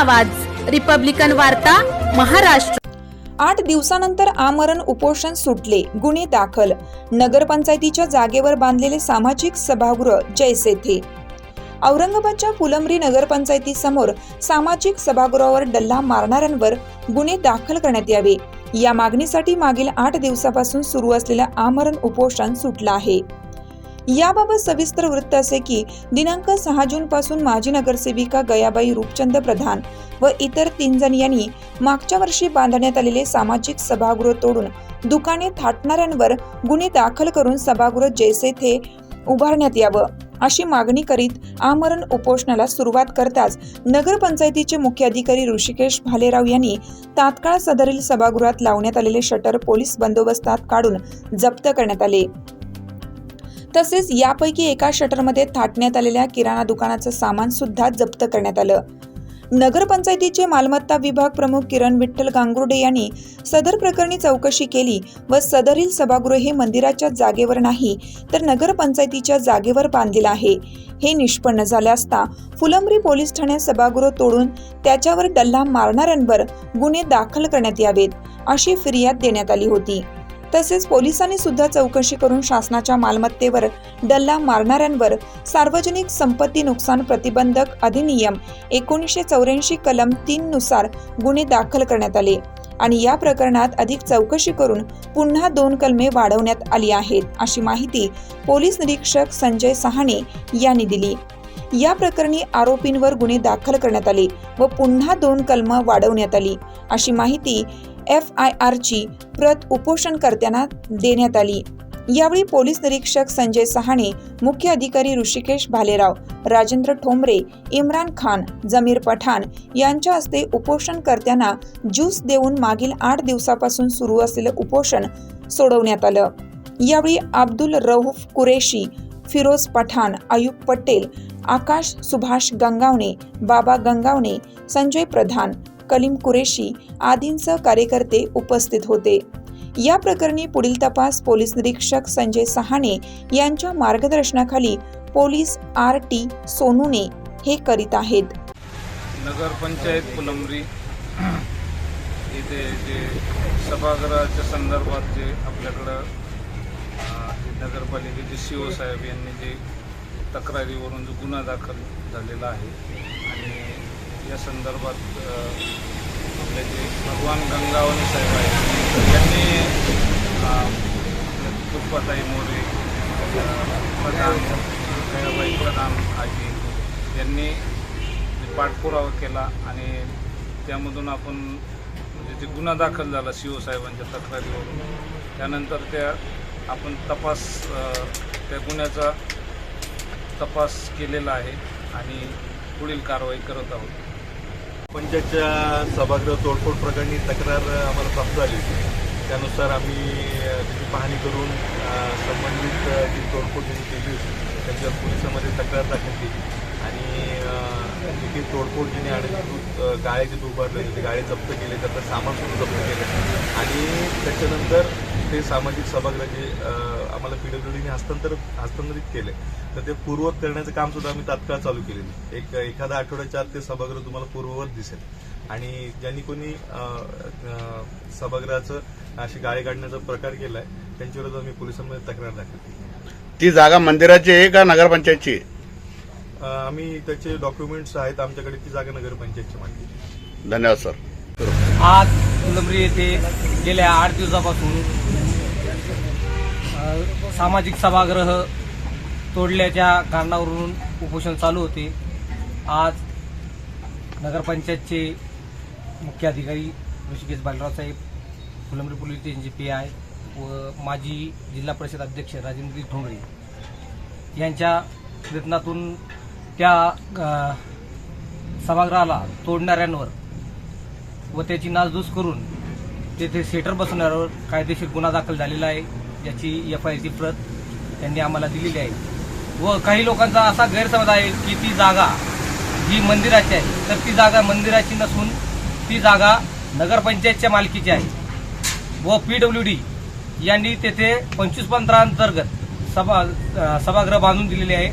आवाज. रिपब्लिकन वार्ता महाराष्ट्र. आठ दिवसानंतर आमरण उपोषण सुटले गुन्हे दाखल. नगरपंचायतीच्या जागेवर बांधलेले सामाजिक सभागृह जैसे थे. औरंगाबादच्या फुलंब्री नगरपंचायतीसमोर सामाजिक सभागृहावर डल्ला मारणाऱ्यांवर गुन्हे दाखल करण्यात यावे. या मागणीसाठी मागील आठ दिवसापासून सुरू असलेलं आमरण उपोषण सुटलं आहे. याबाबत सविस्तर वृत्त असे की दिनांक सहा जून पासून माजी नगरसेविका गयाबाई रूपचंद प्रधान व इतर तीन जण यांनी मागच्या वर्षी बांधण्यात आलेले सामाजिक सभागृह तोडून दुकाने थाटणाऱ्यांवर गुन्हे दाखल करून सभागृह जैसे थे उभारण्यात यावं अशी मागणी करीत आमरण उपोषणाला सुरुवात करताच नगरपंचायतीचे मुख्य अधिकारी ऋषिकेश भालेराव यांनी तात्काळ सदरील सभागृहात लावण्यात आलेले शटर पोलीस बंदोबस्तात काढून जप्त करण्यात आले. तसेच यापैकी एका शटरमध्ये थाटण्यात आलेल्या किराणा दुकानाचं सामान सुद्धा जप्त करण्यात आलं. नगरपंचायतीचे मालमत्ता विभाग प्रमुख किरण विठ्ठल गांगुर्डे यांनी सदर प्रकरणी चौकशी केली व सदरील सभागृह हे मंदिराच्या जागेवर नाही तर नगरपंचायतीच्या जागेवर बांधलेलं आहे. हे निष्पन्न झाले असता फुलंब्री पोलीस ठाण्यात सभागृह तोडून त्याच्यावर डल्ला मारणाऱ्यांवर गुन्हे दाखल करण्यात यावेत अशी फिर्याद देण्यात आली होती. तसेच पोलिसांनी सुद्धा चौकशी करून शासनाच्या मालमत्तेवर डल्ला मारणाऱ्यांवर सार्वजनिक संपत्ती नुकसान प्रतिबंधक अधिनियम एकोणीसशे चौऱ्याऐंशी कलम तीन नुसार गुन्हे दाखल करण्यात आले आणि या प्रकरणात अधिक चौकशी करून पुन्हा दोन कलमे वाढवण्यात आली आहेत अशी माहिती पोलीस निरीक्षक संजय सहाणे यांनी दिली. या प्रकरणी आरोपींवर गुन्हे दाखल करण्यात आले व पुन्हा दोन कलम वाढवण्यात आली. अशी माहिती एफ आय आरची प्रत उपोषणकर्त्यांना देण्यात आली. यावेळी पोलीस निरीक्षक संजय सहाणे मुख्य अधिकारी ऋषिकेश भालेराव राजेंद्र ठोंबरे इम्रान खान जमीर पठाण यांच्या हस्ते उपोषणकर्त्यांना ज्यूस देऊन मागील आठ दिवसापासून सुरू असलेलं उपोषण सोडवण्यात आलं. यावेळी अब्दुल रऊफ कुरेशी फिरोज पठाण आयुब पटेल आकाश सुभाष गंगावणे बाबा गंगावणे संजय प्रधान कलीम कुरेशी आदींसह कार्यकर्ते उपस्थित होते. या प्रकरणी पुढील तपास पोलीस निरीक्षक संजय सहाणे यांच्या मार्गदर्शनाखाली पोलीस आर टी सोनूने हे करीत आहेत. नगरपंचायत फुलंब्री. इथे जे सभागृहाच्या संदर्भात जे आपल्याकडं नगरपालिकेचे सी ओ साहेब यांनी जे तक्रारीवरून जो गुन्हा दाखल झालेला आहे आणि या संदर्भात आपले जे भगवान गंगावणे साहेब आहेत यांनी अं, पुष्पाताई मोरे प्रधान दयाबाई प्रधान आजी यांनी पाठपुरावा केला आणि त्यामधून आपण म्हणजे जे गुन्हा दाखल झाला सी ओ साहेबांच्या तक्रारीवरून त्यानंतर त्या आपण तपास त्या गुन्ह्याचा तपास केलेला आहे आणि पुढील कारवाई करत आहोत. पंचायतच्या सभागृह तोडफोड प्रकरणी तक्रार आम्हाला प्राप्त झाली होती. त्यानुसार आम्ही त्याची पाहणी करून संबंधित जी तोडफोड ज्यांनी केली होती त्यांच्यावर पोलिसांमध्ये तक्रार दाखल केली. आणि अ, जी काही तोडफोड जिने अडचणीत गाळे जे उभारले होते ते गाळे जप्त केले त्याचं सामान सुद्धा जप्त केलं. आणि त्याच्यानंतर ते सामाजिक सभागृह आम्हाला पीडब्ल्यूडीने हस्तांतर हस्तांतरित केले. तर ते पूर्ववत करण्याचं काम सुद्धा आम्ही तात्काळ चालू केलेलं एक एखादा आठवड्याच्या आत ते सभागृह तुम्हाला पूर्ववत दिसेल. आणि ज्यांनी कोणी सभागृहाचं अशी गाळे काढण्याचा प्रकार केलाय त्यांच्याविरुद्ध आम्ही पोलिसांमध्ये तक्रार दाखल केली. ती जागा मंदिराची आहे का नगरपंचायतची आम्ही त्याचे डॉक्युमेंट्स आहेत आमच्याकडे ती जागा नगरपंचायतची माहिती धन्यवाद सर. आज फुलंब्री येथे गेल्या आठ दिवसापासून सामाजिक सभागृह तोडल्याच्या कारणावरून उपोषण चालू होते. आज नगरपंचायतचे मुख्य अधिकारी ऋषिकेश बालराव साहेब फुलंब्री पोलीस स्टेशनचे पी आय व माजी जिल्हा परिषद अध्यक्ष राजेंद्र ठोंगरे यांच्या प्रयत्नातून त्या सभागृहाला तोडणाऱ्यांवर व त्याची नासधूस करून तेथे सेटर बसवण्यावर कायदेशीर गुन्हा दाखल झालेला आहे. याची एफ आय आरची प्रत त्यांनी आम्हाला दिलेली आहे. व काही लोकांचा असा गैरसमज आहे की ती जागा ही मंदिराची आहे तर ती जागा मंदिराची नसून ती जागा नगरपंचायतच्या मालकीची आहे. व पी डब्ल्यू डी यांनी तेथे पंचवीस पंधराअंतर्गत सभा सभागृह बांधून दिलेले आहे.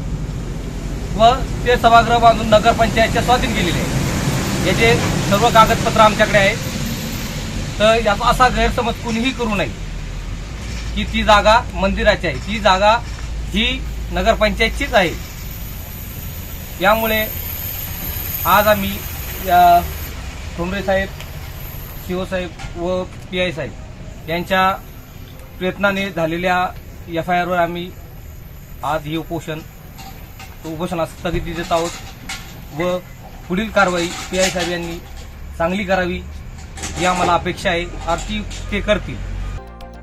व ते सभागृह बांधून नगरपंचायतच्या स्वाधीन केलेले आहे. याचे सर्व कागदपत्र आमच्याकडे आहे तर याचा असा गैरसमज कुणीही करू नये. की ती जागा मंदिराची आहे. ती जागा ही नगरपंचायतचीच आहे. यामुळे आज आम्ही या ठोंबरे साहेब शिवसाहेब व पी आय साहेब यांच्या प्रयत्नाने झालेल्या एफ आय आरवर आम्ही आज हे उपोषण उपोषणास स्थगिती देत आहोत व पुढील कारवाई पी आय साहेब यांनी चांगली करावी ही आम्हाला अपेक्षा आहे. आर ती ते करतील.